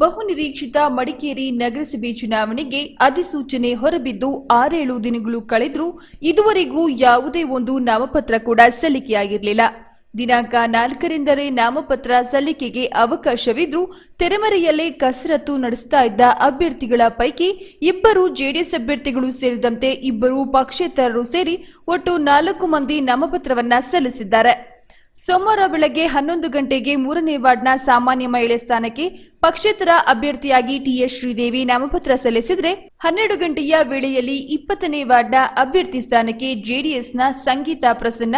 ಬಹುನಿರೀಕ್ಷಿತ ಮಡಿಕೇರಿ ನಗರಸಭೆ ಚುನಾವಣೆಗೆ ಅಧಿಸೂಚನೆ ಹೊರಬಿದ್ದು ಆರೇಳು ದಿನಗಳು ಕಳೆದರೂ ಇದುವರೆಗೂ ಯಾವುದೇ ಒಂದು ನಾಮಪತ್ರ ಕೂಡ ಸಲ್ಲಿಕೆಯಾಗಿರಲಿಲ್ಲ. ದಿನಾಂಕ ನಾಲ್ಕರಿಂದಲೇ ನಾಮಪತ್ರ ಸಲ್ಲಿಕೆಗೆ ಅವಕಾಶವಿದ್ರೂ ತೆರೆಮರೆಯಲ್ಲೇ ಕಸರತ್ತು ನಡೆಸ್ತಾ ಇದ್ದ ಅಭ್ಯರ್ಥಿಗಳ ಪೈಕಿ ಇಬ್ಬರು ಜೆಡಿಎಸ್ ಅಭ್ಯರ್ಥಿಗಳು ಸೇರಿದಂತೆ ಇಬ್ಬರು ಪಕ್ಷೇತರರು ಸೇರಿ ಒಟ್ಟು ನಾಲ್ಕು ಮಂದಿ ನಾಮಪತ್ರವನ್ನ ಸಲ್ಲಿಸಿದ್ದಾರೆ. ಸೋಮವಾರ ಬೆಳಗ್ಗೆ ಹನ್ನೊಂದು ಗಂಟೆಗೆ ಮೂರನೇ ವಾರ್ಡ್ನ ಸಾಮಾನ್ಯ ಮಹಿಳೆ ಸ್ಥಾನಕ್ಕೆ ಪಕ್ಷೇತರ ಅಭ್ಯರ್ಥಿಯಾಗಿ ಟಿಎಸ್ ಶ್ರೀದೇವಿ ನಾಮಪತ್ರ ಸಲ್ಲಿಸಿದರೆ ಹನ್ನೆರಡು ಗಂಟೆಯ ವೇಳೆಯಲ್ಲಿ ಇಪ್ಪತ್ತನೇ ವಾರ್ಡ್ನ ಅಭ್ಯರ್ಥಿ ಸ್ಥಾನಕ್ಕೆ ಜೆಡಿಎಸ್ನ ಸಂಗೀತಾ ಪ್ರಸನ್ನ,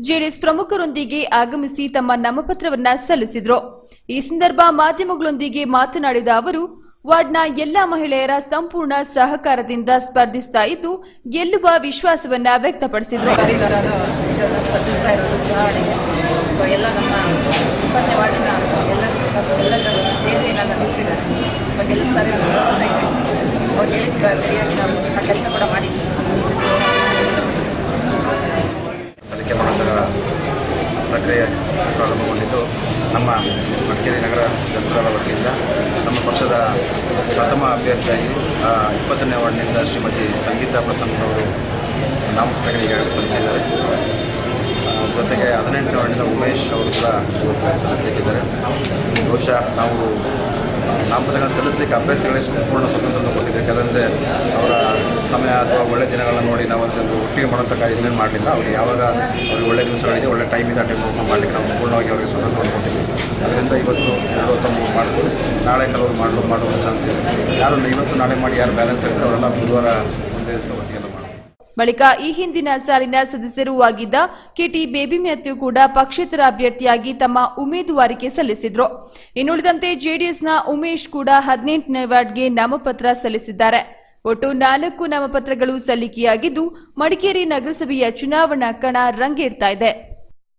ಜೆಡಿಎಸ್ ಪ್ರಮುಖರೊಂದಿಗೆ ಆಗಮಿಸಿ ತಮ್ಮ ನಾಮಪತ್ರವನ್ನ ಸಲ್ಲಿಸಿದ್ರು. ಈ ಸಂದರ್ಭ ಮಾಧ್ಯಮಗಳೊಂದಿಗೆ ಮಾತನಾಡಿದ ಅವರು, ವಾರ್ಡ್ನ ಎಲ್ಲಾ ಮಹಿಳೆಯರ ಸಂಪೂರ್ಣ ಸಹಕಾರದಿಂದ ಸ್ಪರ್ಧಿಸ್ತಾ ಇದ್ದು ಗೆಲ್ಲುವ ವಿಶ್ವಾಸವನ್ನ ವ್ಯಕ್ತಪಡಿಸಿದರು ವರದಿಗಾರರು ಇದನ್ನು ಸ್ಪರ್ಧಿಸ್ತಾ ಇರೋದು ಚುನಾವಣೆಗೆ ಸೊ ಎಲ್ಲ ನಮ್ಮ ಇಪ್ಪತ್ತನೇ ವಾರ್ಡಿನ ಎಲ್ಲರಿಗೂ ಸಹ ಎಲ್ಲರೂ ತಿಳಿಸಿದ್ದಾರೆ ಸೊ ಗೆಲ್ಲಿಸ್ತಾರೆ ಭರವಸೆ ಇದೆ ಅವ್ರು ಹೇಳಿದ ಸರಿಯಾಗಿ ನಾವು ಆ ಕೆಲಸ ಕೂಡ ಮಾಡಿದ್ದೀವಿ ಮಾಡುವಂತಹ ಪ್ರಕ್ರಿಯೆ ಪ್ರಾರಂಭಗೊಂಡಿದ್ದು ನಮ್ಮ ಮಡಿಕೇರಿ ನಗರ ಜನತಾದಳ ವತಿಯಿಂದ ನಮ್ಮ ಪಕ್ಷದ ಪ್ರಥಮ ಅಭ್ಯರ್ಥಿಯಾಗಿ ಇಪ್ಪತ್ತನೇ ವಾರ್ಡ್ನಿಂದ ಶ್ರೀಮತಿ ಸಂಗೀತಾ ಪ್ರಸನ್ನರವರು ನಾಮಪತ್ರಗಳು ಈಗಾಗಲೇ ಸಲ್ಲಿಸಿದ್ದಾರೆ. ಜೊತೆಗೆ ಹದಿನೆಂಟನೇ ವಾರ್ಡಿನಿಂದ ಉಮೇಶ್ ಅವರು ಕೂಡ ಸಲ್ಲಿಸಲಿಕ್ಕಿದ್ದಾರೆ ಬಹುಶಃ ನಾವು ನಾಮಪತ್ರಗಳನ್ನು ಸಲ್ಲಿಸಲಿಕ್ಕೆ ಅಭ್ಯರ್ಥಿಗಳಿಗೆ ಸಂಪೂರ್ಣ ಸ್ವತಂತ್ರವನ್ನು ಕೊಟ್ಟಿದೆ ಯಾಕಂದರೆ ಅವರ ಸಮಯ ಅಥವಾ ಒಳ್ಳೆ ದಿನಗಳನ್ನು ನೋಡಿ ನಾವು ಅದನ್ನು ಒಟ್ಟಿಗೆ ಮಾಡೋಂಥ ಕಾರ್ಯ ಇದನ್ನೇನು ಮಾಡಲಿಲ್ಲ. ಅವ್ರಿಗೆ ಯಾವಾಗ ಅವ್ರಿಗೆ ಒಳ್ಳೆ ದಿವಸಗಳಿದೆ ಒಳ್ಳೆ ಟೈಮ್ ಇದೆ ಆ ಟೈಮ್ ಮಾಡಲಿಕ್ಕೆ ನಾವು ಸಂಪೂರ್ಣವಾಗಿ ಅವರಿಗೆ ಸ್ವತಂತ್ರವನ್ನು ಕೊಟ್ಟಿದ್ದೀವಿ ಅದರಿಂದ ಇವತ್ತು ಎರಡು ಹತ್ತೊಂಬತ್ತು ಮಾಡ್ಬೋದು. ನಾಳೆ ಕೆಲವರು ಮಾಡಲು ಮಾಡುವ ಚಾನ್ಸ್ ಇದೆ. ಯಾರು ಇವತ್ತು ನಾಳೆ ಮಾಡಿ ಯಾರು ಬ್ಯಾಲೆನ್ಸ್ ಇರ್ತಾರೆ ಅವರೆಲ್ಲ ಬುಧವಾರ ಒಂದೇ ದಿವಸ ಒಟ್ಟಿಗೆಲ್ಲ ಬಳಿಕ ಈ ಹಿಂದಿನ ಸಾಲಿನ ಸದಸ್ಯರೂ ಆಗಿದ್ದ ಕೆಟಿ ಬೇಬಿ ಮ್ಯಾಥ್ಯೂ ಕೂಡ ಪಕ್ಷೇತರ ಅಭ್ಯರ್ಥಿಯಾಗಿ ತಮ್ಮ ಉಮೇದುವಾರಿಕೆ ಸಲ್ಲಿಸಿದ್ರು. ಇನ್ನುಳಿದಂತೆ ಜೆಡಿಎಸ್ನ ಉಮೇಶ್ ಕೂಡ ಹದಿನೆಂಟನೇ ವಾರ್ಡ್ಗೆ ನಾಮಪತ್ರ ಸಲ್ಲಿಸಿದ್ದಾರೆ. ಒಟ್ಟು ನಾಲ್ಕು ನಾಮಪತ್ರಗಳು ಸಲ್ಲಿಕೆಯಾಗಿದ್ದು, ಮಡಿಕೇರಿ ನಗರಸಭೆಯ ಚುನಾವಣಾ ಕಣ ರಂಗೇರ್ತಾ ಇದೆ.